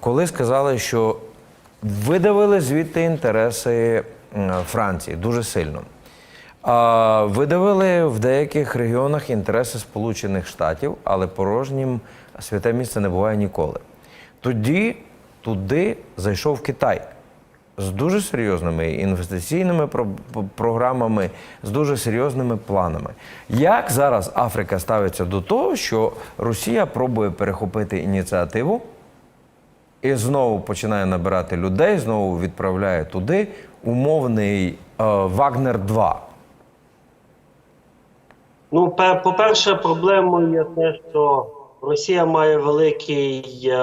коли сказали, що видавили звідти інтереси Франції дуже сильно. Видавили в деяких регіонах інтереси Сполучених Штатів, але порожнім святе місце не буває ніколи. Тоді туди зайшов Китай з дуже серйозними інвестиційними програмами, з дуже серйозними планами. Як зараз Африка ставиться до того, що Росія пробує перехопити ініціативу і знову починає набирати людей, знову відправляє туди умовний е, Вагнер 2 Ну, по-перше, проблемою є те, що Росія має великий е,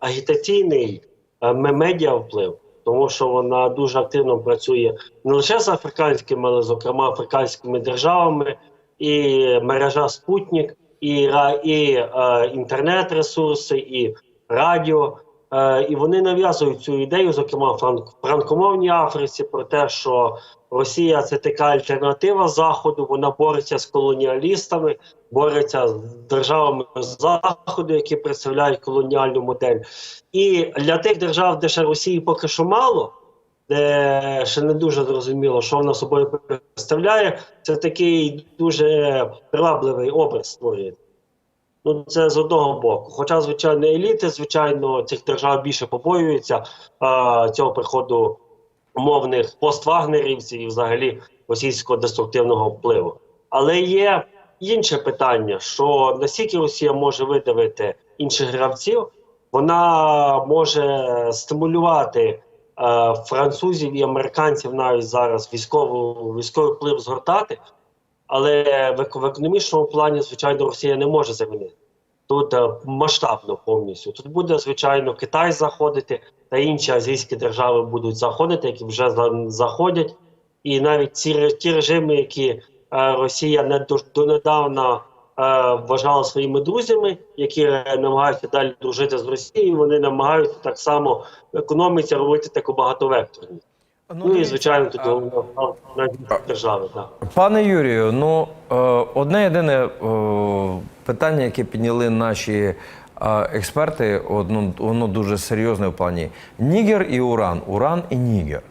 агітаційний е, медіа вплив, тому що вона дуже активно працює не лише з африканськими, але зокрема африканськими державами, і мережа Спутник, і, і е, інтернет-ресурси, і радіо. Е, і вони нав'язують цю ідею, зокрема в франк- франкомовній Африці, про те, що Росія це така альтернатива Заходу. Вона бореться з колоніалістами, бореться з державами Заходу, які представляють колоніальну модель. І для тих держав, де ще Росії поки що мало, де ще не дуже зрозуміло, що вона собою представляє, це такий дуже привабливий образ створює. Ну, це з одного боку. Хоча, звичайно, еліти, звичайно, цих держав більше побоюються а, цього приходу умовних поствагнерівців і взагалі російського деструктивного впливу. Але є інше питання: що наскільки Росія може видавити інших гравців, вона може стимулювати е, французів і американців навіть зараз військову військовий вплив згортати. Але в, економічному плані, звичайно, Росія не може замінити. Тут е, масштабно повністю. Тут буде, звичайно, Китай заходити, та інші азійські держави будуть заходити, які вже заходять. І навіть ці ті режими, які е, Росія не до, донедавна е, вважала своїми друзями, які намагаються далі дружити з Росією, вони намагаються так само в економіці робити таку багатовекторність. Ну, і звичайно, тут держави. Так. Пане Юрію, ну е, одне єдине е, питання, яке підняли наші е, експерти, одно, воно дуже серйозне в плані Нігер і Уран, Уран і Нігер.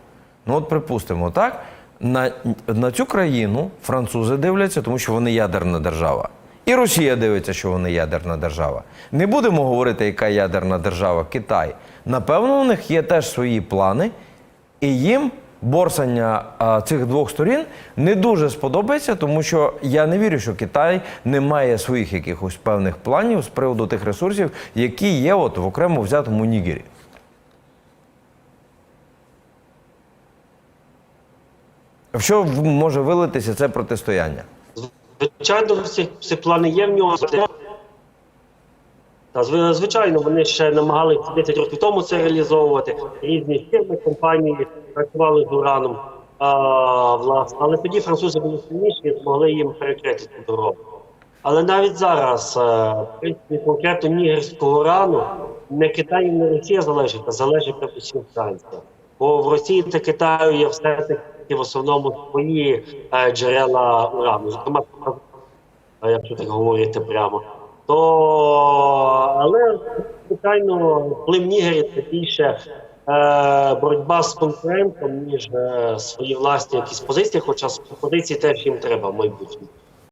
Ну от припустимо, так на, на цю країну французи дивляться, тому що вони ядерна держава. І Росія дивиться, що вони ядерна держава. Не будемо говорити, яка ядерна держава Китай. Напевно, у них є теж свої плани, і їм борсання а, цих двох сторін не дуже сподобається, тому що я не вірю, що Китай не має своїх якихось певних планів з приводу тих ресурсів, які є от в окремо взятому Нігері. В що може вилитися це протистояння? Звичайно, всі, всі плани є в нього. Та, звичайно, вони ще намагалися 10 років тому це реалізовувати. Різні фірми, компанії працювали з ураном. А, власне. Але тоді французи були сильніші і змогли їм перекрити цю дорогу. Але навіть зараз, е, принципі, конкретно нігерського урану не Китай не Росія залежить, а залежить передусім Франція. Бо в Росії та Китаю є все-таки в основному свої е, джерела урану. Зокрема, якщо так говорити прямо. То, але, звичайно, вплив Нігері це більше е, боротьба з конкурентом, ніж е, свої власні якісь позиції, хоча позиції теж їм треба в майбутньому.